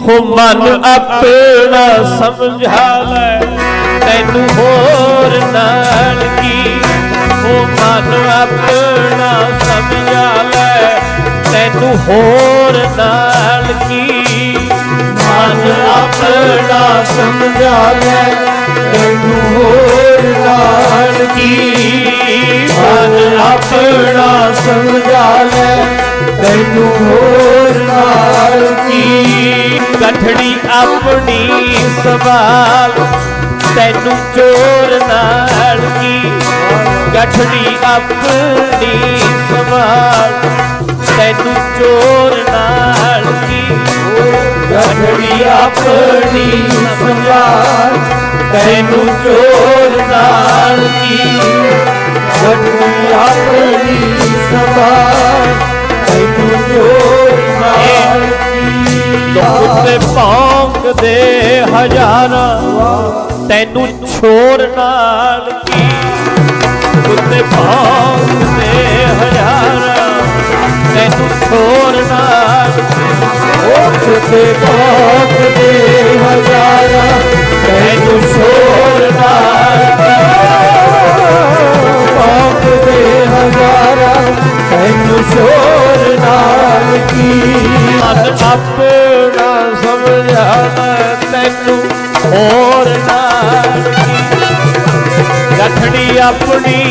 ਹੋ ਮਨ ਆਪਣਾ ਸਮਝਾ ਲੈ। ਤੈਨੂੰ ਹੋਰ ਨਾਲ ਕੀ ਹੋ ਮਨ ਆਪਣਾ ਸਮਝਾ ਲੈ। ਤੈਨੂੰ ਹੋਰ ਨਾਲ ਕੀ ਮਨ ਆਪਣਾ ਸਮਝਾ ਲੈ। ਤੈਨੂੰ ਹੋਰ ਨਾਲ ਕੀ ਮਨ ਆਪਣਾ ਸਮਝਾ ਲੈ। ਤੈਨੂੰ ਹੋਰ ਨਾਲ ਕੀ ਗਠੜੀ ਆਪਣੀ ਸਵਾਲ, ਤੈਨੂੰ ਚੋਰ ਨਾਲ ਕੀ? ਗਠੜੀ ਆਪਣੀ ਸਵਾਲ, ਤੈਨੂੰ ਚੋਰ ਨਾਲ ਕੀ? ਗਠੜੀ ਆਪਣੀ ਸਵਾਲ, ਤੈਨੂੰ ਚੋਰ ਨਾਲ ਕੀ? ਗਠੜੀ ਉੱਤੇ ਭੌਂਕਦੇ ਹਜ਼ਾਰਾਂ। ਤੈਨੂੰ ਛੋਰ ਨਾਲ ਕੀ? ਉੱਤੇ ਭੌਂਕਦੇ ਹਜ਼ਾਰਾਂ। ਤੈਨੂੰ ਛੋਰ ਨਾਲ ਉੱਤੇ ਭੌਂਕਦੇ ਹਜ਼ਾਰਾਂ ਮਨ ਆਪਣਾ ਸਮਝਾਣਾ ਤੈਨੂੰ ਹੋਰ ਨਾਲ ਕੀ ਆਪਣੀ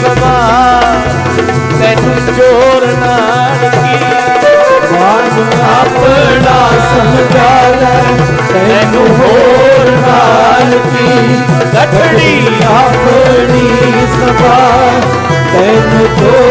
ਸਭਾ ਤੈਨੂੰ ਚੋਰ ਨਾਲ ਕੀ ਮਨ ਆਪਣਾ ਸਮਝਾ ਲੈ ਤੈਨੂੰ ਹੋਰ ਨਾਲ ਕੀ ਗਠੜੀ ਆਪਣੀ ਸਭਾ ਤੈਨੂੰ ਚੋਰ